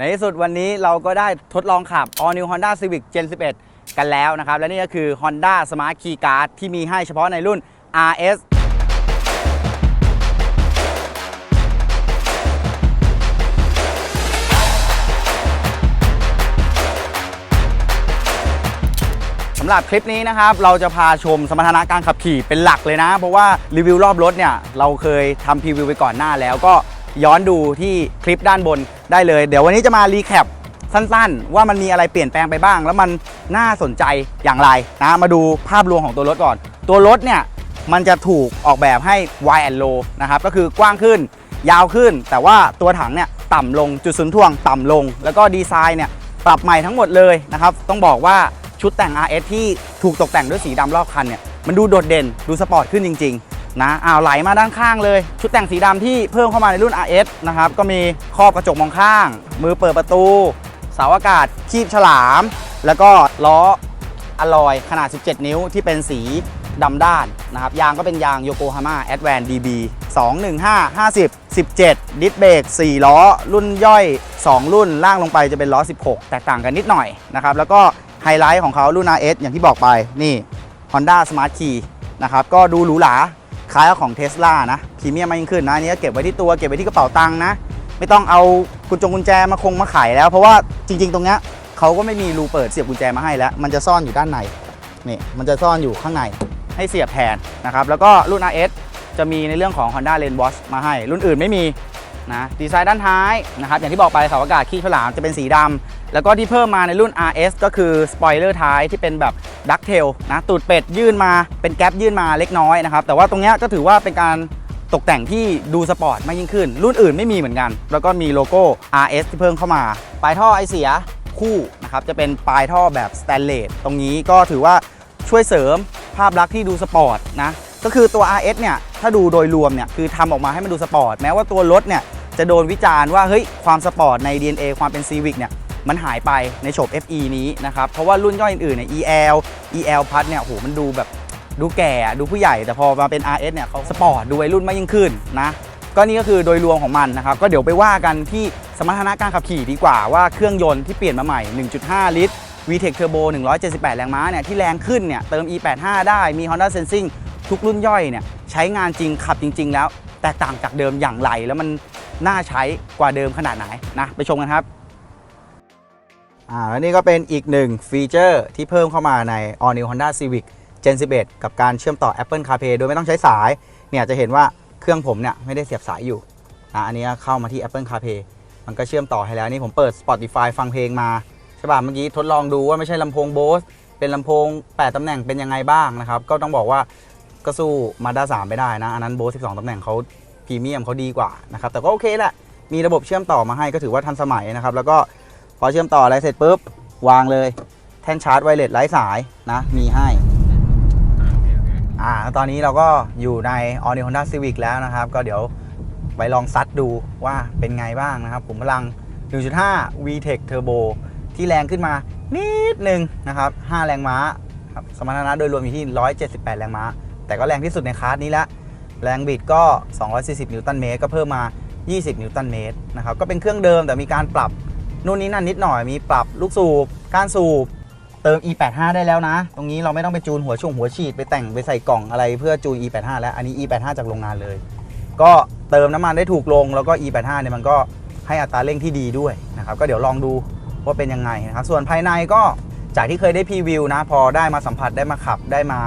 ในที่สุดวันนี้เราก็ได้ทดลองขับ All New Honda Civic Gen 11 กันแล้วนะครับ และนี่ก็คือ Honda Smart Key Card ที่มีให้เฉพาะในรุ่น RS สำหรับคลิปนี้นะครับ เราจะพาชมสมรรถนะการขับขี่เป็นหลักเลยนะ เพราะว่ารีวิวรอบรถเนี่ย เราเคยทำพรีวิวไปก่อนหน้าแล้วก็ ย้อนดูที่คลิปด้านบนได้เลย เดี๋ยววันนี้จะมารีแคปสั้นๆ ว่ามันมีอะไรเปลี่ยนแปลงไปบ้าง แล้วมันน่าสนใจอย่างไรนะมาดูภาพรวมของตัวรถก่อน ตัวรถเนี่ยมันจะถูกออกแบบให้ wide and low นะครับก็คือกว้างขึ้น ยาวขึ้น แต่ว่าตัวถังเนี่ยต่ำลงจุดศูนย์ถ่วงต่ำลง แล้วก็ดีไซน์เนี่ยปรับใหม่ทั้งหมดเลยนะครับต้องบอกว่าชุดแต่ง RS ที่ถูกตกแต่งด้วยสีดำรอบคันเนี่ยมันดูโดดเด่นดูสปอร์ตขึ้นจริง ๆ นะอ้าวไหลมาด้านข้างเลย ชุดแต่งสีดำที่เพิ่มเข้ามาในรุ่น RS นะครับ ก็มีครอบกระจกมองข้าง มือเปิดประตู เสาอากาศคีบฉลาม แล้วก็ล้ออลอยขนาด 17 นิ้วที่เป็นสีดำด้านนะครับ ยางก็เป็นยางโยโกฮาม่าแอดแวน DB 215 50 17 ดิสเบรก4 ล้อ รุ่นย่อย 2 รุ่นล่างลงไปจะเป็นล้อ 16 แตกต่างกันนิดหน่อยนะครับ แล้วก็ไฮไลท์ของเขารุ่น RS อย่างที่บอกไปนี่ Honda Smart Key นะครับ ก็ดูหรูหรา คล้ายกับของเทสลานะพรีเมียมมากยิ่งขึ้นนะอันนี้ก็เก็บไว้ที่ตัวเก็บไว้ที่กระเป๋าตังค์นะ ไม่ต้องเอากุญจงกุญแจมาคงมาไขแล้ว เพราะว่าจริง ๆ ตรงเนี้ยเขาก็ไม่มีรูเปิดเสียบกุญแจมาให้แล้ว มันจะซ่อนอยู่ด้านในนี่มันจะซ่อนอยู่ข้างในให้เสียบแทนนะครับแล้วก็รุ่น RS จะมีในเรื่องของ Honda Lane Watch มาให้ รุ่นอื่นไม่มี นะดีไซน์ด้านท้ายนะครับอย่างที่บอกไปเสาอากาศขี้ฉลามจะเป็นสีดำแล้วก็ที่เพิ่มมาในรุ่น RS ก็คือสปอยเลอร์ท้ายที่เป็นแบบดักเทลนะตูดเป็ดยื่นมาเป็นแก๊ปยื่นมาเล็กน้อยนะครับแต่ว่าตรงนี้ก็ถือว่าเป็นการตกแต่งที่ดูสปอร์ตมากยิ่งขึ้น รุ่นอื่นไม่มีเหมือนกัน แล้วก็มีโลโก้ RS ที่เพิ่มเข้ามา ปลายท่อไอเสียคู่นะครับจะเป็นปลายท่อแบบสแตนเลสตรงนี้ก็ถือว่าช่วยเสริมภาพลักษณ์ที่ดูสปอร์ตนะก็คือตัว RS เนี่ยถ้าดูโดยรวมเนี่ยคือทำออกมาให้มันดูสปอร์ต แม้ว่าตัวรถเนี่ย จะโดนวิจารณ์ว่าเฮ้ยความสปอร์ตใน DNA ความเป็น Civic เนี่ยมันหายไปในโฉบ FE นี้นะครับ เพราะว่ารุ่นย่อยอื่นๆเนี่ย EL EL Plus เนี่ยโหมันดูแบบดูแก่ดูผู้ใหญ่ แต่พอมาเป็น RS เนี่ยเขาสปอร์ตดูวัยรุ่นมากยิ่งขึ้นนะก็นี่ก็คือโดยรวมของมันนะครับ ก็เดี๋ยวไปว่ากันที่สมรรถนะการขับขี่ดีกว่าว่าเครื่องยนต์ที่เปลี่ยนมาใหม่ 1.5 ลิตร VTEC Turbo 178 แรงม้าเนี่ยที่แรงขึ้นเนี่ยเติม E85 ได้มี Honda Sensing ทุกรุ่นย่อยเนี่ยใช้งานจริงขับจริง ๆ แล้วแตกต่างจากเดิมอย่างไร แล้วมัน น่าใช้กว่าเดิมขนาดไหนนะไปชมกันครับอ่าแล้วนี่ก็เป็นอีกหนึ่งฟีเจอร์ที่เพิ่มเข้ามาใน All New Honda Civic Gen 11 กับการเชื่อมต่อ Apple CarPlay โดยไม่ต้องใช้สายเนี่ยจะเห็นว่าเครื่องผมเนี่ยไม่ได้เสียบสายอยู่นะอันนี้เข้ามาที่ Apple CarPlay มันก็เชื่อมต่อให้แล้วนี่ผมเปิด Spotify ฟังเพลงมาใช่ป่ะเมื่อกี้ทดลองดูว่าไม่ใช่ลำโพง Bose เป็นลำโพง 8ตำแหน่งเป็นยังไงบ้างนะครับ ก็ต้องบอกว่าก็สู้ Mazda 3ไม่ได้นะ อันนั้น Bose 12ตำแหน่งเขา รีเมียมเขาดีกว่านะครับแต่ก็โอเคแหละมีระบบเชื่อมต่อมาให้ก็ถือว่าทันสมัยนะครับ แล้วก็พอเชื่อมต่ออะไรเสร็จปุ๊บ วางเลย แท่นชาร์จไวเลสไร้สายนะ มีให้อ่าตอนนี้เราก็อยู่ใน All New Honda Civic แล้วนะครับ ก็เดี๋ยวไปลองซัดดูว่าเป็นไงบ้างนะครับผมพลัง 1.5 VTEC Turbo ที่แรงขึ้นมานิดนึงนะครับ 5 แรงม้าครับสมรรถนะโดยรวมอยู่ที่ 178 แรงม้า แต่ก็แรงที่สุดในคลาสนี้ละ แรงบิดก็ 240 นิวตันเมตรก็เพิ่มมา 20 นิวตันเมตรนะครับก็เป็นเครื่องเดิมแต่มีการปรับนู่นนี่นั่นนิดหน่อยมีปรับลูกสูบการสูบเติม e85 ได้แล้วนะ ตรงนี้เราไม่ต้องไปจูนหัวช่วงหัวฉีดไปแต่งไปใส่กล่องอะไรเพื่อจูน e85 แล้วอันนี้ e85 จากโรงงานเลย ก็เติมน้ำมันได้ถูกลงแล้วก็ e85 เนี่ยมันก็ให้อัตราเร่งที่ดีด้วยนะครับก็เดี๋ยวลองดูว่าเป็นยังไงนะครับส่วนภายในก็จากที่เคยได้พรีวิวนะ พอได้มาสัมผัสได้มาขับได้มา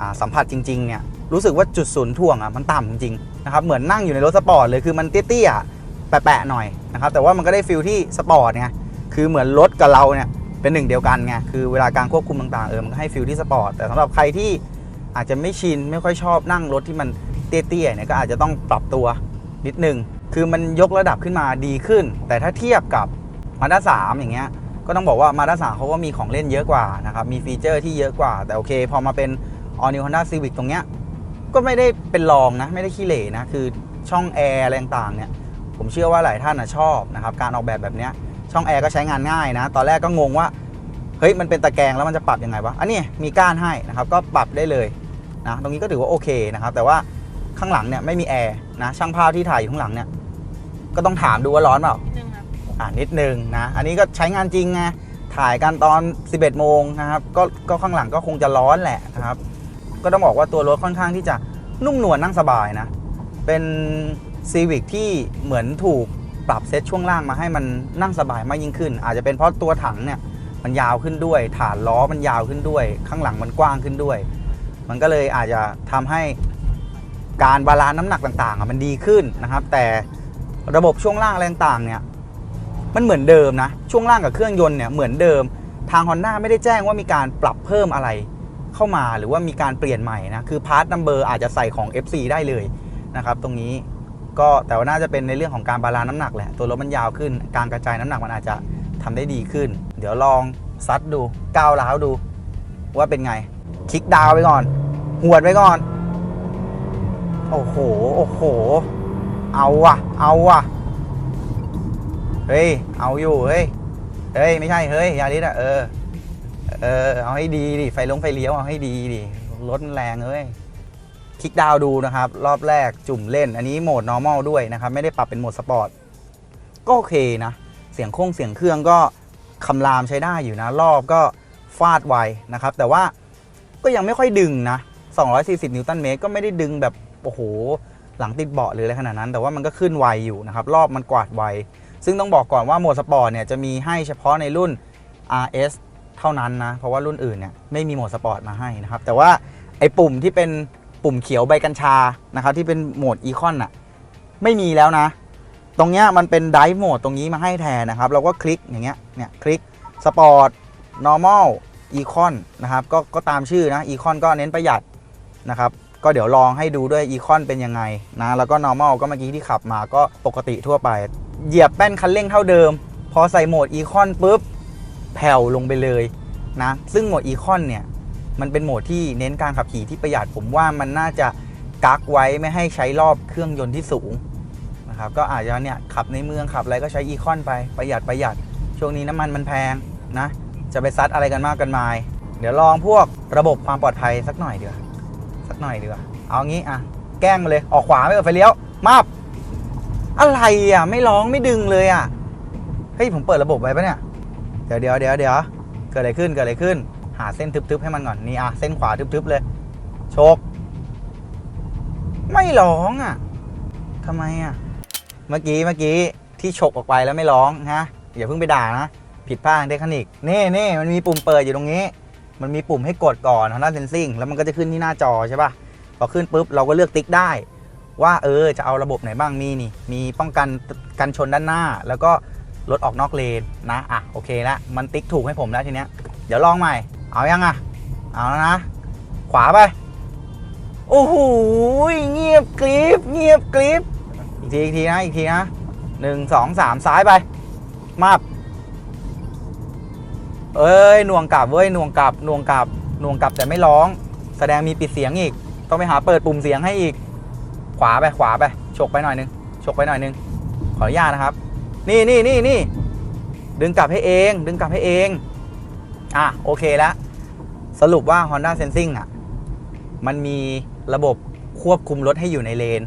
อ่าสัมผัสจริงๆเนี่ย รู้สึกว่าจุดศูนย์ถ่วงอะมันต่ำจริงๆนะครับเหมือนนั่งอยู่ในรถสปอร์ตเลยคือมันเตี้ยๆแปะๆหน่อยนะครับแต่ว่ามันก็ได้ฟิลที่สปอร์ตไงคือเหมือนรถกับเราเนี่ยเป็นหนึ่งเดียวกันไงคือเวลาการควบคุมต่างๆเออมันก็ให้ฟิลที่สปอร์ตแต่สำหรับใครที่อาจจะไม่ชินไม่ค่อยชอบนั่งรถที่มันเตี้ยๆเนี่ยก็อาจจะต้องปรับตัวนิดนึงคือมันยกระดับขึ้นมาดีขึ้น แต่ถ้าเทียบกับมาด้า3อย่างเงี้ยก็ต้องบอกว่ามาด้า3เขาก็มีของเล่นเยอะกว่านะครับมีฟีเจอร์ที่เยอะกว่าแต่โอเค พอมาเป็น All New Honda Civic ตรงเนี้ย ก็ไม่ได้เป็นรองนะ ไม่ได้ขี้เหร่นะ คือช่องแอร์อะไรต่างๆเนี่ย ผมเชื่อว่าหลายท่านนะชอบนะครับ การออกแบบแบบเนี้ยช่องแอร์ก็ใช้งานง่ายนะ ตอนแรกก็งงว่า เฮ้ย มันเป็นตะแกรงแล้วมันจะปรับยังไงวะ อันนี้มีก้านให้นะครับ ก็ปรับได้เลยนะ ตรงนี้ก็ถือว่าโอเคนะครับ แต่ว่าข้างหลังเนี่ยไม่มีแอร์นะ ช่างภาพที่ถ่ายอยู่ข้างหลังเนี่ย ก็ต้องถามดูว่าร้อนเปล่าหนึ่งครับโอ้โหอ่านิดนึงนะ อันนี้ก็ใช้งานจริงไง ถ่ายกันตอน 11 โมงนะครับ ก็ ก็ข้างหลังก็คงจะร้อนแหละนะครับ ก็ต้องบอกว่าตัวรถค่อนข้างที่จะนุ่มนวลนั่งสบายนะ เป็นซีวิ c ที่เหมือนถูกปรับเซตช่วงล่างมาให้มันนั่งสบายมากยิ่งขึ้น อาจจะเป็นเพราะตัวถังเนี่ยมันยาวขึ้นด้วย ฐานล้อมันยาวขึ้นด้วย ข้างหลังมันกว้างขึ้นด้วย มันก็เลยอาจจะทำให้การบาลานซ์น้ำหนักต่างๆมันดีขึ้นนะครับ แต่ระบบช่วงล่างอะไรต่างๆเนี่ยมันเหมือนเดิมนะ ช่วงล่างกับเครื่องยนต์เนี่ยเหมือนเดิม ทาง Honda ไม่ได้แจ้งว่ามีการปรับเพิ่มอะไร เข้ามาหรือว่ามีการเปลี่ยนใหม่นะคือพาร์ทนัมเบอร์อาจจะใส่ของ FC ได้เลยนะครับตรงนี้ก็แต่ว่าน่าจะเป็นในเรื่องของการบาลานซ์น้ำหนักแหละตัวรถมันยาวขึ้น การกระจายน้ำหนักมันอาจจะทำได้ดีขึ้น เดี๋ยวลองซัดดูก้าวร้าวดู ว่าเป็นไง คลิกดาวไปก่อน หวดไว้ก่อน โอ้โห โอ้โห เอาว่ะ เอาว่ะ เฮ้ย เอาอยู่ เฮ้ย เฮ้ย ไม่ใช่ เฮ้ย ยาริสอะเออ เออเอาให้ดีดิไฟลงไฟเลี้ยวเอาให้ดีดิรถมันแรงเอ้ยคลิกดาวดูนะครับ รอบแรกจุ่มเล่น อันนี้โหมด normal ด้วยนะครับ ไม่ได้ปรับเป็นโหมดสปอร์ตก็โอเคนะ เสียงโค้งเสียงเครื่องก็คำรามใช้ได้อยู่นะ รอบก็ฟาดไวนะครับ แต่ว่าก็ยังไม่ค่อยดึงนะ 240 นิวตันเมตรก็ไม่ได้ดึงแบบ โอ้โห หลังติดเบาะหรืออะไรขนาดนั้น แต่ว่ามันก็ขึ้นไวอยู่นะครับ รอบมันกวาดไวซึ่งต้องบอกก่อนว่าโหมดสปอร์ตเนี่ยจะมีให้เฉพาะในรุ่น RS เท่านั้นนะ เพราะว่ารุ่นอื่นเนี่ยไม่มีโหมดสปอร์ตมาให้นะครับ แต่ว่าไอ้ปุ่มที่เป็นปุ่มเขียวใบกัญชานะครับที่เป็นโหมดอีคอนอะไม่มีแล้วนะ ตรงเนี้ยมันเป็นไดฟ์โหมดตรงนี้มาให้แทนนะครับ เราก็คลิกอย่างเงี้ยเนี่ยคลิกสปอร์ต normal econ นนะครับก็ก็ตามชื่อนะ econ ก็เน้นประหยัดนะครับก็เดี๋ยวลองให้ดูด้วย econ เป็นยังไงนะแล้วก็ normal ก็เมื่อกี้ที่ขับมาก็ปกติทั่วไป เหยียบแป้นคันเร่งเท่าเดิม พอใส่โหมด econ ปุ๊บ แผ่วลงไปเลยนะ ซึ่งโหมด econ เนี่ยมันเป็นโหมดที่เน้นการขับขี่ที่ประหยัดผมว่ามันน่าจะกักไว้ไม่ให้ใช้รอบเครื่องยนต์ที่สูงนะครับก็อาจจะเนี่ยขับในเมืองขับอะไรก็ใช้ econ ไปประหยัดประหยัด ช่วงนี้น้ำมันมันแพงนะ จะไปซัดอะไรกันมากกันมาย เดี๋ยวลองพวกระบบความปลอดภัยสักหน่อยเดียวสักหน่อยเดีกว่าเอางี้อะแกล้งมาเลยออกขวาไม่เปิดไฟเลี้ยวมาบอะไรอะไม่ร้องไม่ดึงเลยอะเฮ้ยผมเปิดระบบไว้ปะเนี่ย เดี๋ยวเดี๋ยวเดี๋ยวเดี๋ยวเกิดอะไรขึ้นเกิดอะไรขึ้น หาเส้นทึบๆให้มันก่อนนี่อะเส้นขวาทึบๆเลยโชกไม่ร้องอะทำไมอะเมื่อกี้เมื่อกี้ที่ฉกออกไปแล้วไม่ร้องนะอย่าเพิ่งไปด่านะผิดพลาดทางเทคนิคนี่นี่มันมีปุ่มเปิดอยู่ตรงนี้ มันมีปุ่มให้กดก่อนทางด้านเซนซิงแล้วมันก็จะขึ้นที่หน้าจอใช่ป่ะพอขึ้นปุ๊บเราก็เลือกติ๊กได้ ว่าเออจะเอาระบบไหนบ้างมีนี่มีป้องกันกันชนด้านหน้า แล้วก็ รถออกนอกเลนนะอะโอเคแล้วมันติ๊กถูกให้ผมแล้วทีเนี้ยเดี๋ยวลองใหม่ เอายังอะ เอาแล้วนะ ขวาไป โอ้โหเงียบกริบเงียบกริบอีกทีอีกทีนะอีกทีนะหนึ่งสองสามซ้ายไป มาบเอ้ยหน่วงกลับเว้ยหน่วงกลับหน่วงกลับหน่วงกลับแต่ไม่ร้อง แสดงมีปิดเสียงอีก ต้องไปหาเปิดปุ่มเสียงให้อีก ขวาไปขวาไปฉกไปหน่อยนึงฉกไปหน่อยนึงขออนุญาตนะครับ นี่นี่นี่นี่ดึงกลับให้เอง ดึงกลับให้เอง อะ โอเคแล้ว สรุปว่า Honda Sensing อะ มันมีระบบควบคุมรถให้อยู่ในเลน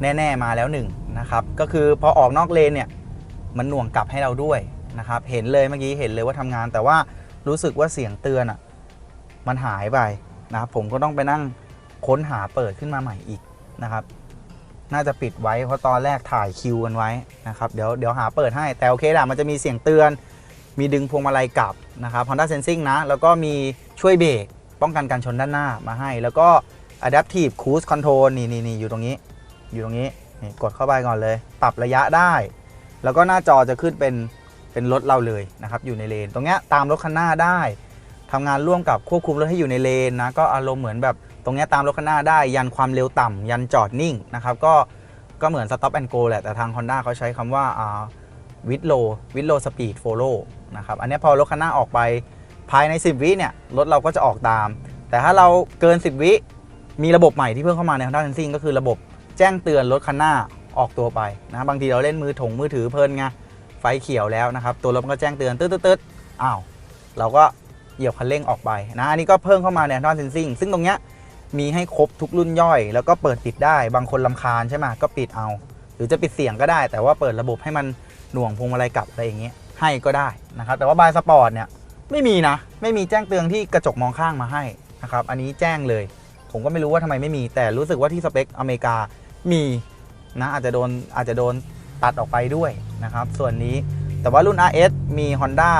แน่ๆมาแล้วหนึ่งนะครับ ก็คือพอออกนอกเลนเนี่ย มันหน่วงกลับให้เราด้วยนะครับ เห็นเลยเมื่อกี้เห็นเลยว่าทำงาน แต่ว่ารู้สึกว่าเสียงเตือนอะ มันหายไปนะครับ ผมก็ต้องไปนั่งค้นหาเปิดขึ้นมาใหม่อีกนะครับ น่าจะปิดไว้เพราะตอนแรกถ่ายคิวกันไว้นะครับเดี๋ยวเดี๋ยวหาเปิดให้แต่โอเคละมันจะมีเสียงเตือน มีดึงพวงมาลัยกลับนะครับ Honda Sensing นะ แล้วก็มีช่วยเบรกป้องกันการชนด้านหน้ามาให้ แล้วก็ Adaptive Cruise Control นี่นี่นี่อยู่ตรงนี้ อยู่ตรงนี้นี่กดเข้าไปก่อนเลย ปรับระยะได้ แล้วก็หน้าจอจะขึ้นเป็นเป็นรถเราเลยนะครับอยู่ในเลน ตรงเนี้ยตามรถคันหน้าได้ทำงานร่วมกับควบคุมรถให้อยู่ในเลนนะก็อารมณ์เหมือนแบบ รงนี้ตามรถคันหน้าได้ยันความเร็วต่ำยันจอดนิ่งนะครับก็ก็เหมือน stop and go แหละแต่ทาง Honda เขาใช้คำว่าอ่า with low with low speed follow นะครับอันนี้พอรถคันหน้าออกไปภายใน 10 วิเนี่ยรถเราก็จะออกตาม แต่ถ้าเราเกิน 10 วิมีระบบใหม่ที่เพิ่มเข้ามาใน Honda Sensing ก็คือระบบแจ้งเตือนรถคันหน้าออกตัวไปนะบางทีเราเล่นมือถงมือถือเพลินไงไฟเขียวแล้วนะครับ ตัวรถมันก็แจ้งเตือนตืดตืดอ้าวเราก็เหยียบคันเร่งออกไปนะอันนี้ก็เพิ่มเข้ามาใน Honda Sensing ซึ่งตรงเนี้ย มีให้ครบทุกรุ่นย่อย แล้วก็เปิดปิดได้ บางคนลำคาญใช่ไหมก็ปิดเอา หรือจะปิดเสียงก็ได้ แต่ว่าเปิดระบบให้มันหน่วงพวงมาลัยกลับอะไรอย่างเงี้ยให้ก็ได้นะครับ แต่ว่าบายสปอร์ตเนี่ยไม่มีนะ ไม่มีแจ้งเตือนที่กระจกมองข้างมาให้นะครับ อันนี้แจ้งเลย ผมก็ไม่รู้ว่าทำไมไม่มี แต่รู้สึกว่าที่สเปคอเมริกามีนะอาจจะโดนอาจจะโดนตัดออกไปด้วยนะครับ ส่วนนี้แต่ว่ารุ่น RS มี Honda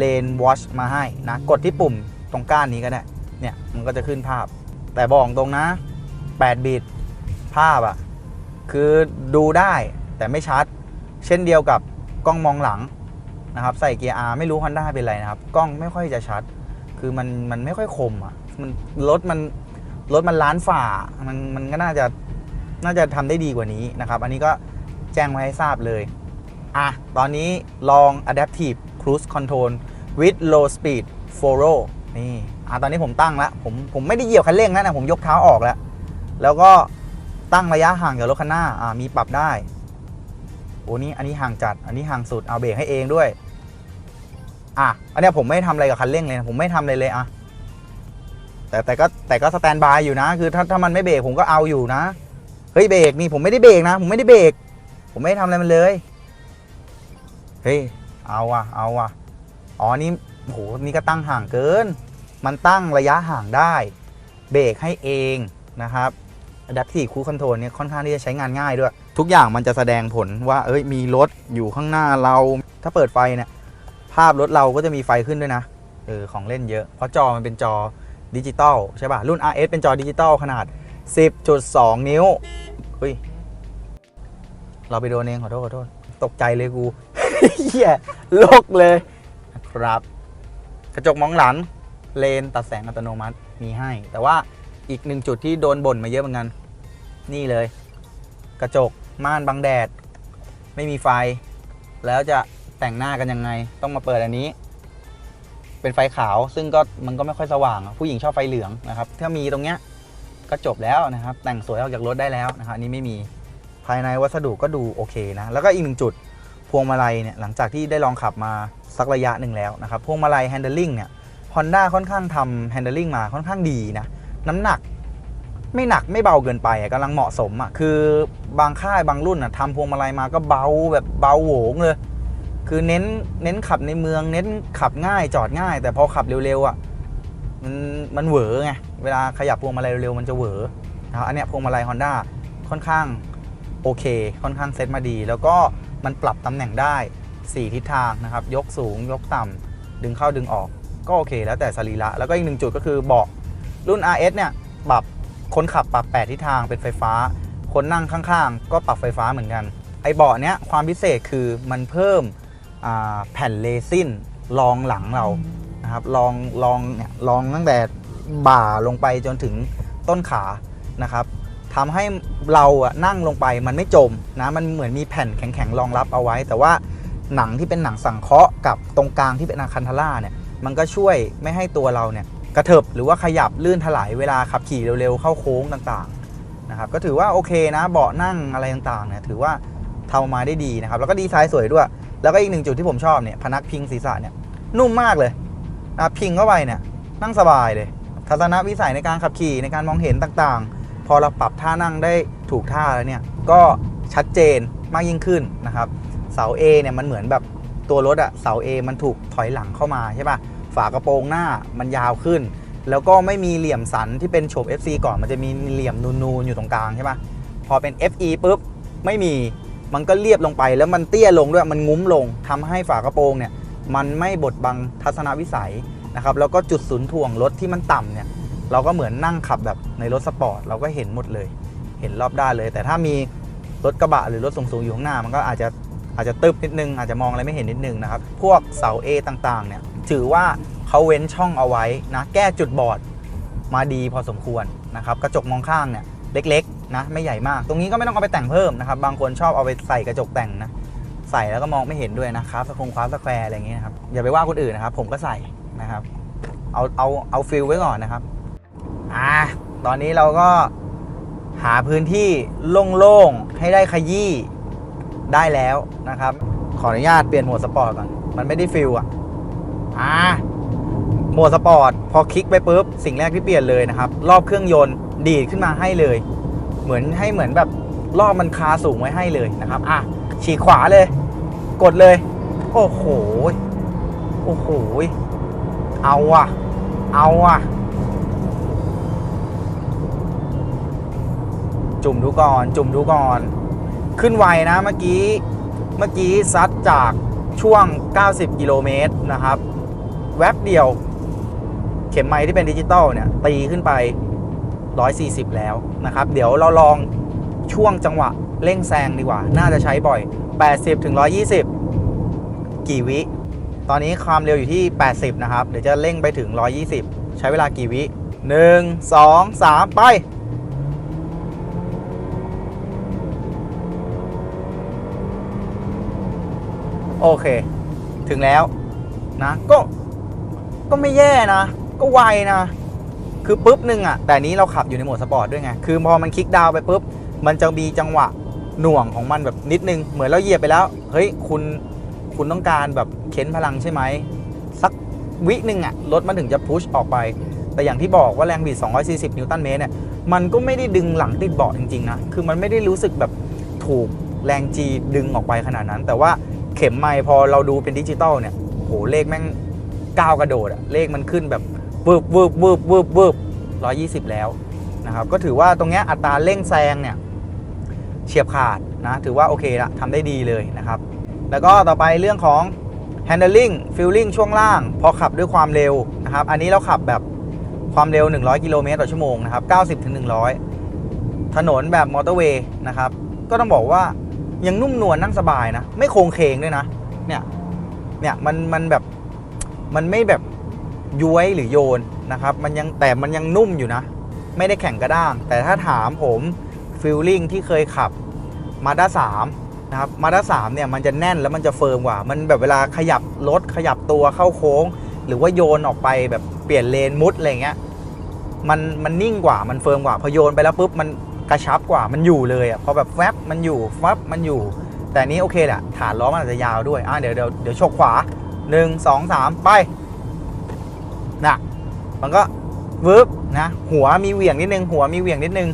Lane Watch มาให้นะ กดที่ปุ่มตรงก้านนี้ก็ได้ เนี่ย มันก็จะขึ้นภาพ แต่บอกตรงนะ 8 บิตภาพอะคือดูได้แต่ไม่ชัด เช่นเดียวกับกล้องมองหลังนะครับ ใส่เกียร์ R ไม่รู้ Honda เป็นไรนะครับ กล้องไม่ค่อยจะชัด คือมันมันไม่ค่อยคมอะมันรถมันรถมันล้านฝ่ามันมันก็น่าจะน่าจะทำได้ดีกว่านี้นะครับ อันนี้ก็แจ้งไว้ให้ทราบเลย อะ ตอนนี้ลอง Adaptive Cruise Control with Low Speed Follow นี่ อะตอนนี้ผมตั้งแล้วผมผมไม่ได้เหยียบคันเร่งแล้วนะผมยกเท้าออกแล้ว แล้วก็ตั้งระยะห่างจากรถคันหน้าอ่ามีปรับได้โอ้นี่อันนี้ห่างจัด อันนี้ห่างสุดเอาเบรกให้เองด้วย อะอันนี้ผมไม่ทำอะไรกับคันเร่งเลยนะผมไม่ทำอะไรเลยอะแต่แต่ก็แต่ก็สแตนบายอยู่นะ คือถ้าถ้ามันไม่เบรกผมก็เอาอยู่นะเฮ้ยเบรกนี่ผมไม่ได้เบรกนะ ผมไม่ได้เบรกผมไม่ได้ทำอะไรมันเลยเฮ้ยเอาว่ะเอาว่ะอ๋อนี่โหนี่ก็ตั้งห่างเกิน มันตั้งระยะห่างได้เบรกให้เองนะครับ Adaptive Cruise Control เนี่ยค่อนข้างที่จะใช้งานง่ายด้วย ทุกอย่างมันจะแสดงผลว่าเอ้ยมีรถอยู่ข้างหน้าเรา ถ้าเปิดไฟเนี่ยภาพรถเราก็จะมีไฟขึ้นด้วยนะเออของเล่นเยอะ เพราะจอมันเป็นจอดิจิตอลใช่ป่ะ รุ่น RS เป็นจอดิจิตอลขนาด 10.2 นิ้วเฮ้ย เราไปโดนเองขอโทษขอโทษ ตกใจเลยกูเหี้ยโลกเลย ครับ กระจกมองหลัง เลนตัดแสงอัตโนมัติมีให้ แต่ว่าอีกหนึ่งจุดที่โดนบ่นมาเยอะเหมือนกัน นี่เลย กระจกม่านบังแดด ไม่มีไฟ แล้วจะแต่งหน้ากันยังไง ต้องมาเปิดอันนี้ เป็นไฟขาวซึ่งก็มันก็ไม่ค่อยสว่าง ผู้หญิงชอบไฟเหลืองนะครับ ถ้ามีตรงเนี้ยก็จบแล้วนะครับ แต่งสวยออกจากรถได้แล้วนะครับอันนี้ไม่มีภายในวัสดุก็ดูโอเคนะ แล้วก็อีกหนึ่งจุดพวงมาลัยเนี่ยหลังจากที่ได้ลองขับมาสักระยะหนึ่งแล้วนะครับ พวงมาลัย handling เนี่ย Honda ค่อนข้างทำ handling มาค่อนข้างดีนะ น้ำหนักไม่หนักไม่เบาเกินไปอะกำลังเหมาะสมอะคือบางค่ายบางรุ่นอะทำพวงมาลัยมาก็เบาแบบเบาโหงเลย คือเน้นเน้นขับในเมือง เน้นขับง่ายจอดง่าย แต่พอขับเร็วๆอะมันมันเหวอไงเวลาขยับพวงมาลัยเร็วๆมันจะเหวอนะครับอันเนี้ยพวงมาลัย Honda ค่อนข้างโอเค ค่อนข้างเซตมาดี แล้วก็มันปรับตำแหน่งได้ 4 ทิศทางนะครับ ยกสูงยกต่ำดึงเข้าดึงออก ก็โอเค แล้วแต่สรีระแล้วก็อีกหนึ่งจุดก็คือเบาะรุ่น RS เนี่ยปรับคนขับปรับ8ทิศทางเป็นไฟฟ้า คนนั่งข้างๆ ก็ปรับไฟฟ้าเหมือนกัน ไอ้เบาะเนี้ยความพิเศษคือมันเพิ่มแผ่นเลซินรองหลังเรานะครับรองรองเนี่ยรองตั้งแต่บ่าลงไปจนถึงต้นขานะครับทำให้เราอะนั่งลงไปมันไม่จมนะมันเหมือนมีแผ่นแข็งๆรองรับเอาไว้ แต่ว่าหนังที่เป็นหนังสังเคราะห์กับตรงกลางที่เป็นอาคันทาร่าเนี่ย มันก็ช่วยไม่ให้ตัวเราเนี่ยกระเถิบหรือว่าขยับลื่นถลายเวลาขับขี่เร็วๆเข้าโค้งต่างๆนะครับก็ถือว่าโอเคนะเบาะนั่งอะไรต่างๆเนี่ยถือว่าทำมาได้ดีนะครับแล้วก็ดีไซน์สวยด้วย แล้วก็อีกหนึ่งจุดที่ผมชอบเนี่ยพนักพิงศีรษะเนี่ยนุ่มมากเลยนะพิงเข้าไปเนี่ยนั่งสบายเลย ทัศนวิสัยในการขับขี่ในการมองเห็นต่างๆ พอเราปรับท่านั่งได้ถูกท่าแล้วเนี่ยก็ชัดเจนมากยิ่งขึ้นนะครับเสา A เนี่ยมันเหมือนแบบ ตัวรถอะเสา A มันถูกถอยหลังเข้ามาใช่ปะฝากระโปรงหน้ามันยาวขึ้น แล้วก็ไม่มีเหลี่ยมสันที่เป็นโฉบ FC ก่อนมันจะมีเหลี่ยมนูนๆอยู่ตรงกลางใช่ปะพอเป็น FE ปุ๊บไม่มีมันก็เรียบลงไปแล้วมันเตี้ยลงด้วยมันงุ้มลงทำให้ฝากระโปรงเนี่ยมันไม่บดบังทัศนวิสัยนะครับแล้วก็จุดศูนย์ถ่วงรถที่มันต่ำเนี่ยเราก็เหมือนนั่งขับแบบในรถสปอร์ตเราก็เห็นหมดเลย เห็นรอบด้านเลย แต่ถ้ามีรถกระบะหรือรถสูงๆอยู่ข้างหน้า มันก็อาจจะ อาจจะตึบนิดนึง อาจจะมองอะไรไม่เห็นนิดนึงนะครับ พวกเสา A ต่างๆเนี่ยถือว่าเขาเว้นช่องเอาไว้นะแก้จุดบอดมาดีพอสมควรนะครับกระจกมองข้างเนี่ยเล็กๆนะไม่ใหญ่มาก ตรงนี้ก็ไม่ต้องเอาไปแต่งเพิ่มนะครับ บางคนชอบเอาไปใส่กระจกแต่งนะใส่แล้วก็มองไม่เห็นด้วยนะครับสคงคว้าสแควร์อะไรอย่างเงี้ยครับอย่าไปว่าคนอื่นนะครับ ผมก็ใส่นะครับ เอาเอาเอาฟิลไว้ก่อนนะครับอะตอนนี้เราก็หาพื้นที่โล่งๆให้ได้ขยี้ ได้แล้วนะครับ ขออนุญาตเปลี่ยนโหมดสปอร์ตก่อน มันไม่ได้ฟิลอะอะโหมดสปอร์ตพอคลิกไปปุ๊บ สิ่งแรกที่เปลี่ยนเลยนะครับ รอบเครื่องยนต์ดีดขึ้นมาให้เลย เหมือนให้เหมือนแบบรอบมันคาสูงไว้ให้เลยนะครับ อะฉีกขวาเลย กดเลย โอ้โห โอ้โห เอาอะเอาอะจุ่มดูก่อน จุ่มดูก่อน ขึ้นไวนะเมื่อกี้เมื่อกี้ซัดจากช่วง 90 กิโลเมตรนะครับ แวบเดียว เข็มไม้ที่เป็นดิจิตอลเนี่ย ตีขึ้นไป 140 แล้วนะครับ เดี๋ยวเราลองช่วงจังหวะเร่งแซงดีกว่า น่าจะใช้บ่อย 80ถึง120 กี่วิ ตอนนี้ความเร็วอยู่ที่ 80 นะครับ เดี๋ยวจะเร่งไปถึง 120 ใช้เวลากี่วิ 1 2 3 ไป โอเค ถึงแล้วนะ ก็ก็ไม่แย่นะ ก็ไวนะ คือปุ๊บหนึ่งอะแต่อันนี้เราขับอยู่ในโหมดสปอร์ตด้วยไง คือพอมันคลิกดาวไปปุ๊บ มันจะมีจังหวะหน่วงของมันแบบนิดนึง เหมือนเราเหยียบไปแล้ว เฮ้ย คุณ คุณต้องการแบบเค้นพลังใช่ไหม สักวิหนึ่งอะรถมันถึงจะพุชออกไป แต่อย่างที่บอกว่าแรงบิด 240 นิวตันเมตรเนี่ย มันก็ไม่ได้ดึงหลังติดเบาะจริงๆนะ คือมันไม่ได้รู้สึกแบบถูกแรงจีดึงออกไปขนาดนั้น แต่ว่า เข็มไมค์พอเราดูเป็นดิจิตอลเนี่ยโหเลขแม่งก้าวกระโดดอะเลขมันขึ้นแบบวืบวืบวืบวืบวืบร้อยี่สิบแล้วนะครับก็ถือว่าตรงเนี้ยอัตราเร่งแซงเนี่ยเฉียบขาดนะถือว่าโอเคละทำได้ดีเลยนะครับ แล้วก็ต่อไปเรื่องของ handling feeling ช่วงล่าง พอขับด้วยความเร็วนะครับ อันนี้เราขับแบบความเร็ว 100 กิโลเมตรต่อชั่วโมงนะครับ 90 ถึง 100 ถนนแบบมอเตอร์เวย์นะครับ ก็ต้องบอกว่า ยังนุ่มนวลนั่งสบายนะ ไม่โครงเคงด้วยนะ เนี่ย เนี่ยมันมันแบบมันไม่แบบย้วยหรือโยนนะครับ มันยังแต่มันยังนุ่มอยู่นะ ไม่ได้แข็งกระด้าง แต่ถ้าถามผมฟิลลิ่งที่เคยขับมาด้าสามนะครับมาด้าสามเนี่ยมันจะแน่นแล้วมันจะเฟิร์มกว่า มันแบบเวลาขยับรถขยับตัวเข้าโค้ง หรือว่าโยนออกไปแบบเปลี่ยนเลนมุดอะไรเงี้ยมันมันนิ่งกว่ามันเฟิร์มกว่าพอโยนไปแล้วปุ๊บมัน กระชับกว่ามันอยู่เลยอะพอแบบแวบมันอยู่ฟับมันอยู่ แต่นี้โอเคแหละฐานล้อมันอาจจะยาวด้วยอะเดี๋ยวเดี๋ยวเดี๋ยวชกขวา1 2 3ไปนะมันก็วืบนะหัวมีเหวี่ยงนิดนึง หัวมีเหวี่ยงนิดนึง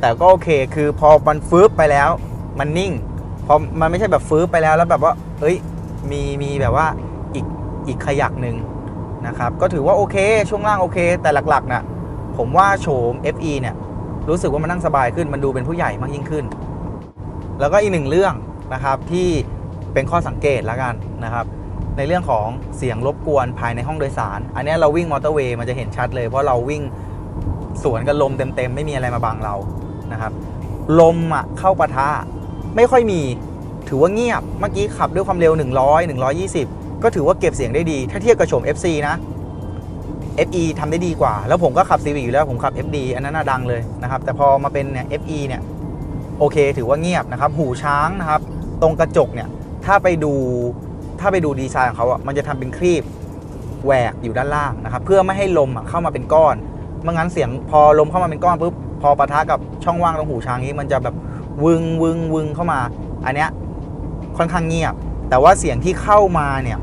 แต่ก็โอเคคือพอมันฟืบไปแล้ว มันนิ่งพอมันไม่ใช่แบบฟืบไปแล้วแล้วแบบว่าเฮ้ยมีมีแบบว่าอีกอีกขยักหนึ่งนะครับ ก็ถือว่าโอเค ช่วงล่างโอเค แต่หลักๆนะ่ะผมว่าโฉม FE เนี่ย รู้สึกว่ามันนั่งสบายขึ้นมันดูเป็นผู้ใหญ่มากยิ่งขึ้น แล้วก็อีกหนึ่งเรื่องนะครับที่เป็นข้อสังเกตแล้วกันนะครับ ในเรื่องของเสียงรบกวนภายในห้องโดยสาร อันนี้เราวิ่งมอเตอร์เวย์มันจะเห็นชัดเลยเพราะเราวิ่งสวนกับลมเต็มๆ ไม่มีอะไรมาบังเรานะครับลมอะเข้าปะทะไม่ค่อยมีถือว่าเงียบเมื่อกี้ขับด้วยความเร็ว 100 120 ก็ถือว่าเก็บเสียงได้ดี ถ้าเทียบกับโฉม FC นะ FE ทำได้ดีกว่า แล้วผมก็ขับ Civic อยู่แล้วผมขับ FD อันนั้นน่าดังเลยนะครับ แต่พอมาเป็นเนี่ย FE เนี่ยโอเค ถือว่าเงียบนะครับ หูช้างนะครับ ตรงกระจกเนี่ย ถ้าไปดูถ้าไปดูดีไซน์ของเขาอะมันจะทำเป็นครีบแหวกอยู่ด้านล่างนะครับ เพื่อไม่ให้ลมอะเข้ามาเป็นก้อนเมื่องั้นเสียงพอลมเข้ามาเป็นก้อนปุ๊บพอปะทะกับช่องว่างตรงหูช้างนี้มันจะแบบวึงวึงวึงเข้ามา อันเนี้ยค่อนข้างเงียบ แต่ว่าเสียงที่เข้ามาเนี่ย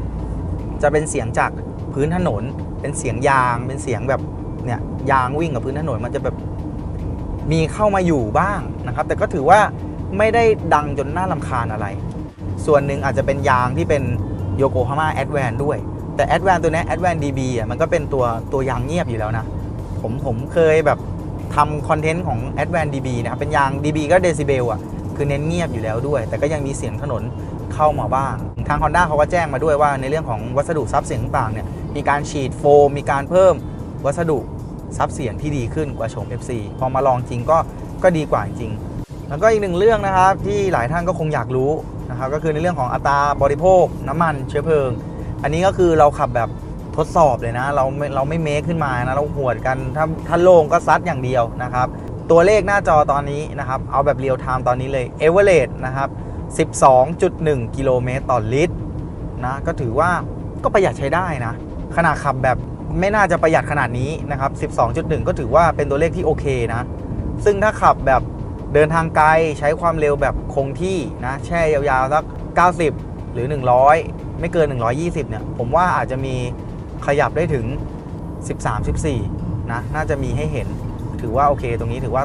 จะเป็นเสียงจากพื้นถนน เป็นเสียงยางเป็นเสียงแบบเนี่ยยางวิ่งกับพื้นถนนมันจะแบบมีเข้ามาอยู่บ้างนะครับ แต่ก็ถือว่าไม่ได้ดังจนน่าลำคาญอะไร ส่วนหนึ่งอาจจะเป็นยางที่เป็นโยโกฮาม่าแอดแวนด้วย แต่แอดแวนตัวนี้แอดแวนดีบีอะมันก็เป็นตัวตัวยางเงียบอยู่แล้วนะ ผมผมเคยแบบทำคอนเทนต์ของ a d v a n c e DB นะครับ เป็นยาง DB ก็เดซิเบลอะ คือเน้นเงียบอยู่แล้วด้วย แต่ก็ยังมีเสียงถนนเข้ามาบ้าง ทาง Honda เขาก็แจ้งมาด้วยว่าในเรื่องของวัสดุซับเสียงต่างเนี่ย มีการฉีดโฟม มีการเพิ่มวัสดุซับเสียงที่ดีขึ้นกว่าโฉม FC พอมาลองจริงก็ก็ดีกว่าจริง แล้วก็อีกหนึ่งเรื่องนะครับที่หลายท่านก็คงอยากรู้นะครับก็คือในเรื่องของอัตราบริโภค น้ำมันเชื้อเพลิง อันนี้ก็คือเราขับแบบทดสอบเลยนะ เราไม่เราไม่เมคขึ้นมานะเราหวดกันถ้าถ้าโล่งก็ซัดอย่างเดียวนะครับ ตัวเลขหน้าจอตอนนี้นะครับเอาแบบเรียลไทม์ตอนนี้เลยเอเวอเรสนะครับ12.1 กิโลเมตรต่อลิตรนะก็ถือว่าก็ประหยัดใช้ได้นะ ขนาดขับแบบไม่น่าจะประหยัดขนาดนี้นะครับ 12.1 ก็ถือว่าเป็นตัวเลขที่โอเคนะ ซึ่งถ้าขับแบบเดินทางไกลใช้ความเร็วแบบคงที่นะแช่ยาวๆสัก 90 หรือ 100 ไม่เกิน 120 เนี่ย ผมว่าอาจจะมีขยับได้ถึง 13 14 นะ น่าจะมีให้เห็น ถือว่าโอเค ตรงนี้ถือว่า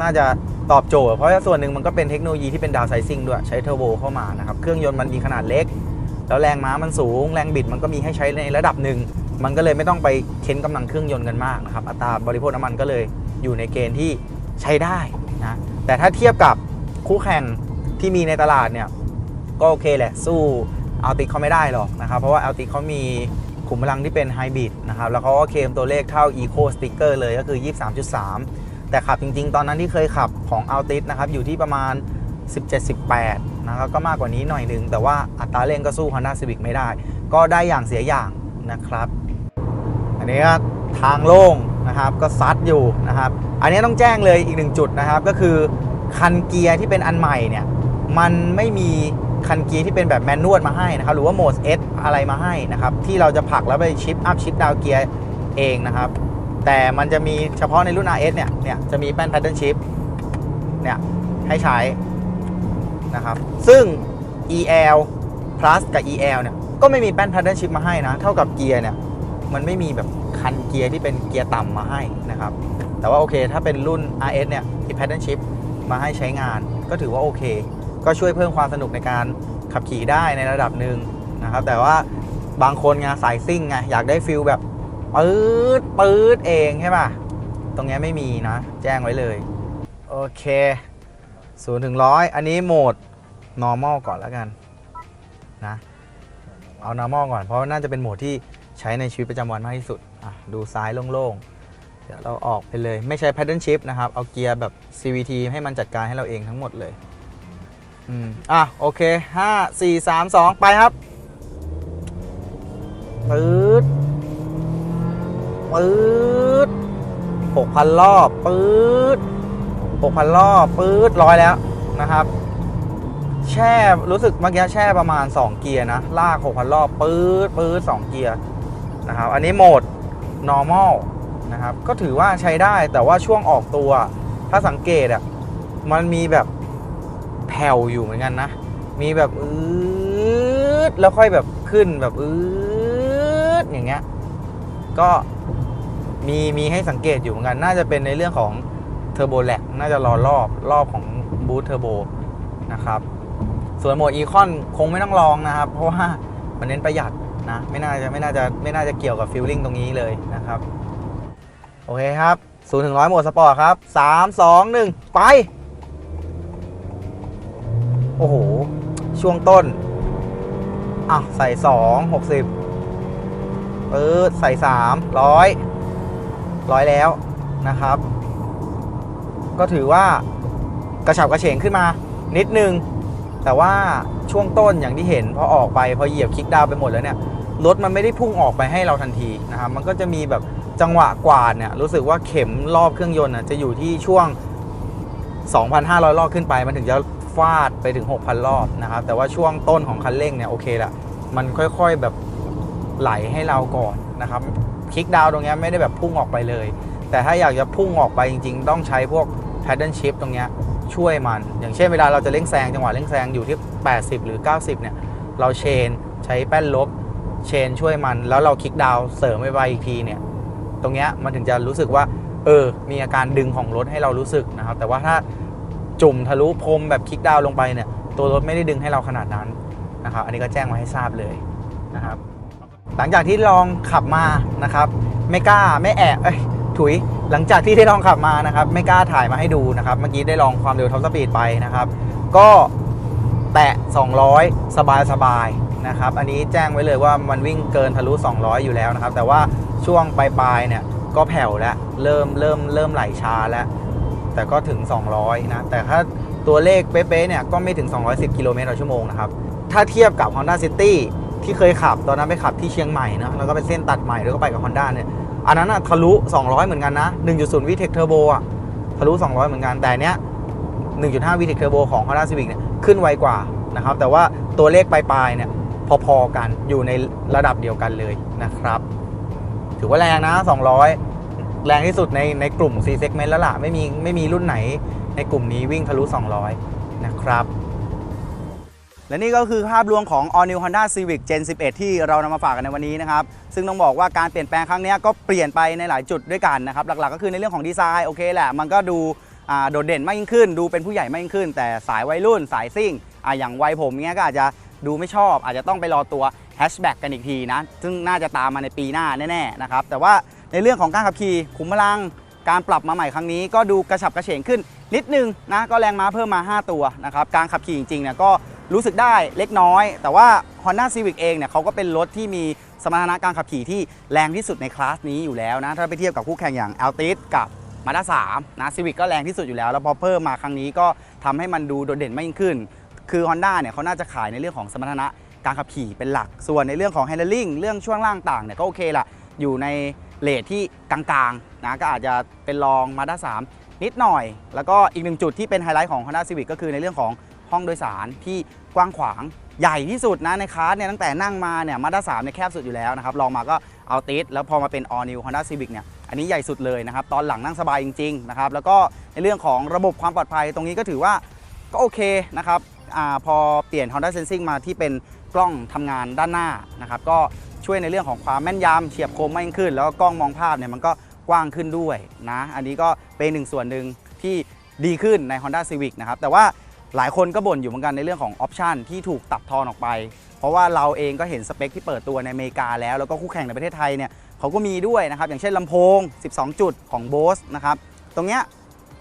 น่าจะตอบโจทย์ เพราะว่าส่วนหนึ่งมันก็เป็นเทคโนโลยีที่เป็นดาวไซซิ่งด้วย ใช้เทอร์โบเข้ามานะครับ เครื่องยนต์มันมีขนาดเล็ก แล้วแรงม้ามันสูง แรงบิดมันก็มีให้ใช้ในระดับหนึ่ง มันก็เลยไม่ต้องไปเค้นกำลังเครื่องยนต์กันมากนะครับ อัตราบริโภคน้ำมันก็เลยอยู่ในเกณฑ์ที่ใช้ได้นะ แต่ถ้าเทียบกับคู่แข่งที่มีในตลาดเนี่ย ก็โอเคแหละ สู้อัลติเขาไม่ได้หรอกนะครับ เพราะว่าอัลติเขามีขุมพลังที่เป็นไฮบริดนะครับ แล้วเขาก็เคมตัวเลขเท่า Eco Sticker เลยก็คือ 23.3 แต่ขับจริง ๆ ตอนนั้นที่เคยขับของ a l t i s นะครับอยู่ที่ประมาณ 17-18 นะครับก็มากกว่านี้หน่อยหนึงแต่ว่าอัตราเร่งก็สู้ Honda Civic ไม่ได้ ก็ได้อย่างเสียอย่างนะครับ อันนี้ก็ทางโล่งนะครับก็ซัดอยู่นะครับ อันนี้ต้องแจ้งเลยอีกหนึ่งจุดนะครับ ก็คือคันเกียร์ที่เป็นอันใหม่เนี่ยมันไม่มีคันเกียร์ที่เป็นแบบแมนนวลมาให้นะครับ หรือว่าโหมด S อะไรมาให้นะครับ ที่เราจะผลักแล้วไปชิปอัพชิปดาวเกียร์เองนะครับ แต่มันจะมีเฉพาะในรุ่น RS เนี่ยเนี่ยจะมีแป้น pattern shift เนี่ยให้ใช้ นะครับ ซึ่ง EL plus กับ EL เนี่ย ก็ไม่มีแป้น pattern shift มาให้นะ เท่ากับเกียร์เนี่ย มันไม่มีแบบคันเกียร์ที่เป็นเกียร์ต่ำมาให้นะครับ แต่ว่าโอเค ถ้าเป็นรุ่น RS เนี่ยมี pattern shift มาให้ใช้งาน ก็ถือว่าโอเค ก็ช่วยเพิ่มความสนุกในการขับขี่ได้ในระดับหนึ่งนะครับ แต่ว่าบางคนไงสายซิ่งไงอยากได้ฟิลแบบปื๊ดปื๊ดเองใช่ป่ะ ตรงเนี้ยไม่มีนะ แจ้งไว้เลย โอเค ศูนย์ถึงร้อยอันนี้โหมด normal ก่อนแล้วกันนะเอา normal ก่อน เพราะว่าน่าจะเป็นโหมดที่ใช้ในชีวิตประจำวันมากที่สุดอะดูซ้ายโล่งๆ เดี๋ยวเราออกไปเลยไม่ใช้ pattern shift นะครับ เอาเกียร์แบบ CVT ให้มันจัดการให้เราเองทั้งหมดเลยอืมอะโอเค 5 4 3 2 ไปครับปื๊ดปื๊ด6,000 รอบปื๊ด 6,000รอบปื๊ดร้อยแล้วนะครับ แช่รู้สึกเมื่อกี้แช่ประมาณ 2 เกียร์นะ ลาก 6,000 รอบปื๊ดปื๊ด2เกียร์นะครับ อันนี้โหมด normal นะครับ ก็ถือว่าใช้ได้แต่ว่าช่วงออกตัว ถ้าสังเกตอะมันมีแบบแผ่วอยู่เหมือนกันนะ มีแบบอืดแล้วค่อยแบบขึ้นแบบอืดอย่างเงี้ย ก็มีมีให้สังเกตอยู่เหมือนกัน น่าจะเป็นในเรื่องของ ทอร์โบแลกน่าจะรอรอบรอบของบูทเทอร์โบนะครับส่วนโหมดอีคอนคงไม่ต้องลองนะครับ เพราะว่ามันเน้นประหยัดนะไม่น่าจะไม่น่าจะไม่น่าจะเกี่ยวกับฟิลลิ่งตรงนี้เลยนะครับ โอเคครับ0ูนถึงร้อยโหมดสปอร์ตครับ 3 2 1 ไป โอ้โห ช่วงต้น อะ ใส่ 2 60เออใส่3ร้อยร้อยแล้วนะครับ ก็ถือว่ากระฉับกระเฉงขึ้นมานิดนึง แต่ว่าช่วงต้นอย่างที่เห็นพอออกไปพอเหยียบคลิกดาวไปหมดแล้วเนี่ยรถมันไม่ได้พุ่งออกไปให้เราทันทีนะครับมันก็จะมีแบบจังหวะกวาดเนี่ยรู้สึกว่าเข็มรอบเครื่องยนต์จะอยู่ที่ช่วง 2,500 รอบขึ้นไป มันถึงจะฟาดไปถึง 6,000 รอบนะครับแต่ว่าช่วงต้นของคันเร่งเนี่ยโอเคละมันค่อยๆแบบไหลให้เราก่อนนะครับคลิกดาวตรงเนี้ยไม่ได้แบบพุ่งออกไปเลย แต่ถ้าอยากจะพุ่งออกไปจริง ๆ ต้องใช้พวก paddle shift ตรงเนี้ยช่วยมัน อย่างเช่นเวลาเราจะเร่งแซงจังหวะเร่งแซงอยู่ที่ 80 หรือ 90 เนี่ย เราเชนใช้แป้นลบ เชนช่วยมัน แล้วเราคลิกดาวเสริมไปอีกทีเนี่ย ตรงเนี้ยมันถึงจะรู้สึกว่า เออ มีอาการดึงของรถให้เรารู้สึกนะครับ แต่ว่าถ้าจุ่มทะลุพรมแบบคลิกดาวลงไปเนี่ย ตัวรถไม่ได้ดึงให้เราขนาดนั้นนะครับ อันนี้ก็แจ้งมาให้ทราบเลยนะครับ หลังจากที่ลองขับมานะครับ ไม่กล้าไม่แอบเอ้ย ถุย หลังจากที่ได้ลองขับมานะครับ ไม่กล้าถ่ายมาให้ดูนะครับ เมื่อกี้ได้ลองความเร็วท็อปสปีดไปนะครับ ก็แตะ 200 สบายสบายๆนะครับ อันนี้แจ้งไว้เลยว่ามันวิ่งเกินทะลุ 200 อยู่แล้วนะครับ แต่ว่าช่วงปลายๆเนี่ยก็แผ่วแล้ว เริ่มเริ่มเริ่มไหลช้าแล้ว แต่ก็ถึง 200 นะ แต่ถ้าตัวเลขเป๊ะๆเนี่ยก็ไม่ถึง 210 กิโลเมตรต่อชั่วโมงนะครับ ถ้าเทียบกับ Honda City ที่เคยขับตอนนั้นไปขับที่เชียงใหม่นะแล้วก็ไปเส้นตัดใหม่แล้วก็ไปกับ Honda เนี่ย อันนั้นอะทะลุ 200 เหมือนกันนะ 1.0 VTEC Turbo อะทะลุ 200 เหมือนกัน แต่เนี้ย 1.5 VTEC Turbo ของ Honda Civic เนี่ยขึ้นไวกว่านะครับ แต่ว่าตัวเลขปลายๆเนี่ยพอๆกันอยู่ในระดับเดียวกันเลยนะครับ ถือว่าแรงนะ 200 แรงที่สุดในในกลุ่ม C segment แล้วล่ะ ไม่มีไม่มีรุ่นไหนในกลุ่มนี้วิ่งทะลุ 200 นะครับ และนี่ก็คือภาพรวมของ All New Honda Civic Gen 11 ที่เรานำมาฝากกันในวันนี้นะครับ ซึ่งต้องบอกว่าการเปลี่ยนแปลงครั้งนี้ก็เปลี่ยนไปในหลายจุดด้วยกันนะครับ หลักๆก็คือในเรื่องของดีไซน์โอเคแหละ มันก็ดูโดดเด่นมากยิ่งขึ้น ดูเป็นผู้ใหญ่มากยิ่งขึ้น แต่สายวัยรุ่นสายซิ่งออย่างวัยผมเงี้ยก็อาจจะดูไม่ชอบ อาจจะต้องไปรอตัวแฮชแบ็กกันอีกทีนะ ซึ่งน่าจะตามมาในปีหน้าแน่ๆนะครับ แต่ว่าในเรื่องของการขับขี่ขุมพลังการปรับมาใหม่ครั้งนี้ก็ดูกระฉับกระเฉงขึ้น นิดนึงนะก็แรงม้าเพิ่มมา 5 ตัวนะครับการขับขี่จริงๆเนี่ยก็ รู้สึกได้เล็กน้อย แต่ว่า Honda Civic เองเนี่ยเขาก็เป็นรถที่มีสมรรถนะการขับขี่ที่แรงที่สุดในคลาสนี้อยู่แล้วนะ ถ้าไปเทียบกับคู่แข่งอย่าง Altis กับมาด้า3นะ Civic ก็แรงที่สุดอยู่แล้ว แล้วพอเพิ่มมาครั้งนี้ก็ทำให้มันดูโดดเด่นมากยิ่งขึ้น คือ Honda เนี่ยเขาน่าจะขายในเรื่องของสมรรถนะการขับขี่เป็นหลัก ส่วนในเรื่องของ handling เรื่องช่วงล่างต่างเนี่ยก็โอเคละอยู่ในเลทที่กลางๆนะก็อาจจะเป็นรองมาด้า3นิดหน่อย แล้วก็อีกหนึ่งจุดที่เป็นไฮไลท์ของ Honda Civic ก็คือในเรื่องของ ห้องโดยสารที่กว้างขวางใหญ่ที่สุดนะในคลาสเนี่ยตั้งแต่นั่งมาเนี่ยมาด้า3เนี่ยแคบสุดอยู่แล้วนะครับลองมาก็เอาติดแล้วพอมาเป็น All New Honda Civic เนี่ยอันนี้ใหญ่สุดเลยนะครับตอนหลังนั่งสบายจริงๆนะครับแล้วก็ในเรื่องของระบบความปลอดภัยตรงนี้ก็ถือว่าก็โอเคนะครับอาพอเปลี่ยน Honda Sensing มาที่เป็นกล้องทำงานด้านหน้านะครับก็ช่วยในเรื่องของความแม่นยำเฉียบคมมากยิ่งขึ้น แล้วก็กล้องมองภาพเนี่ยมันก็กว้างขึ้นด้วยนะอันนี้ก็เป็นหนึ่งส่วนหนึ่งที่ดีขึ้นใน Honda Civic นะครับแต่ว่า หลายคนก็บ่นอยู่เหมือนกันในเรื่องของออปชันที่ถูกตัดทอนออกไป เพราะว่าเราเองก็เห็นสเปคที่เปิดตัวในอเมริกาแล้ว แล้วก็คู่แข่งในประเทศไทยเนี่ยเขาก็มีด้วยนะครับ อย่างเช่นลำโพง 12 จุดของ Bose นะครับ ตรงเนี้ย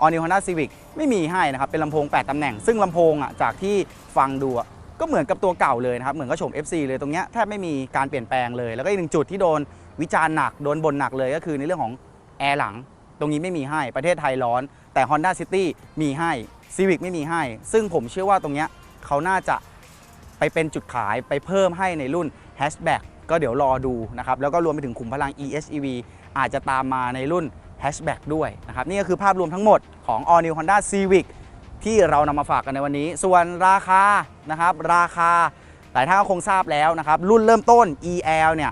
All New Honda Civic ไม่มีให้นะครับ เป็นลำโพง 8 ตำแหน่ง ซึ่งลำโพงอะจากที่ฟังดูอะก็เหมือนกับตัวเก่าเลยนะครับ เหมือนกับโฉม FC เลยตรงเนี้ยแทบไม่มีการเปลี่ยนแปลงเลย แล้วก็อีกหนึ่งจุดที่โดนวิจารณ์หนักโดนบ่นหนักเลยก็คือในเรื่องของแอร์หลัง ตรงนี้ไม่มีให้ประเทศไทยร้อน แต่ Honda City มีให้ Civic ไม่มีให้ ซึ่งผมเชื่อว่าตรงเนี้ยเขาน่าจะไปเป็นจุดขายไปเพิ่มให้ในรุ่น Hatchback ก็เดี๋ยวรอดูนะครับ แล้วก็รวมไปถึงขุมพลัง EHEV อาจจะตามมาในรุ่น Hatchback ด้วยนะครับ นี่ก็คือภาพรวมทั้งหมดของ All New Honda Civic ที่เรานำมาฝากกันในวันนี้ ส่วนราคานะครับ ราคาหลายท่านก็คงทราบแล้วนะครับ รุ่นเริ่มต้น EL เนี่ย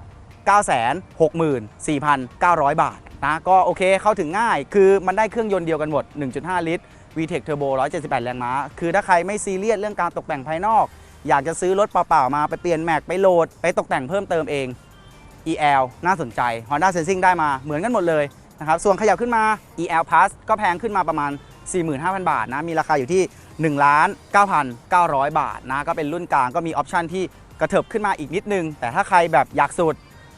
964,900 บาทนะ ก็โอเคเข้าถึงง่าย คือมันได้เครื่องยนต์เดียวกันหมด 1.5 ลิตร VTEC Turbo 178 แรงม้า คือถ้าใครไม่ซีเรียสเรื่องการตกแต่งภายนอก อยากจะซื้อรถเปล่าๆมาไปเปลี่ยนแม็กไปโหลด ไปตกแต่งเพิ่มเติมเอง EL น่าสนใจ Honda Sensing ได้มาเหมือนกันหมดเลยนะครับ ส่วนขยับขึ้นมา EL Plus ก็แพงขึ้นมาประมาณ 45,000 บาทนะ มีราคาอยู่ที่ 1 9,900 บาทนะ ก็เป็นรุ่นกลางก็มีออปชันที่กระเถิบขึ้นมาอีกนิดนึง แต่ถ้าใครแบบอยากสุด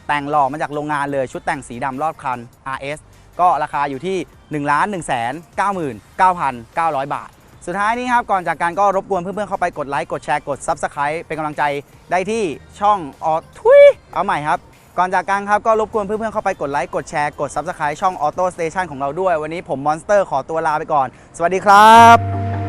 แต่งหล่อมาจากโรงงานเลยชุดแต่งสีดำรอบคัน RS ก็ราคาอยู่ที่ 1 1 9 9 9 0 บาท สุดท้ายนี้ครับ ก่อนจากการก็รบกวนเพื่อนๆเข้าไปกดไลค์ กดแชร์ กด Subscribe เป็นกำลังใจได้ที่ช่องออทุยเอาใหม่ครับ ก่อนจากการครับก็รบกวนเพื่อนๆเข้าไปกดไลค์ กดแชร์ กด Subscribe ช่อง Auto Station ของเราด้วย วันนี้ผมมอนสเตอร์ขอตัวลาไปก่อน สวัสดีครับ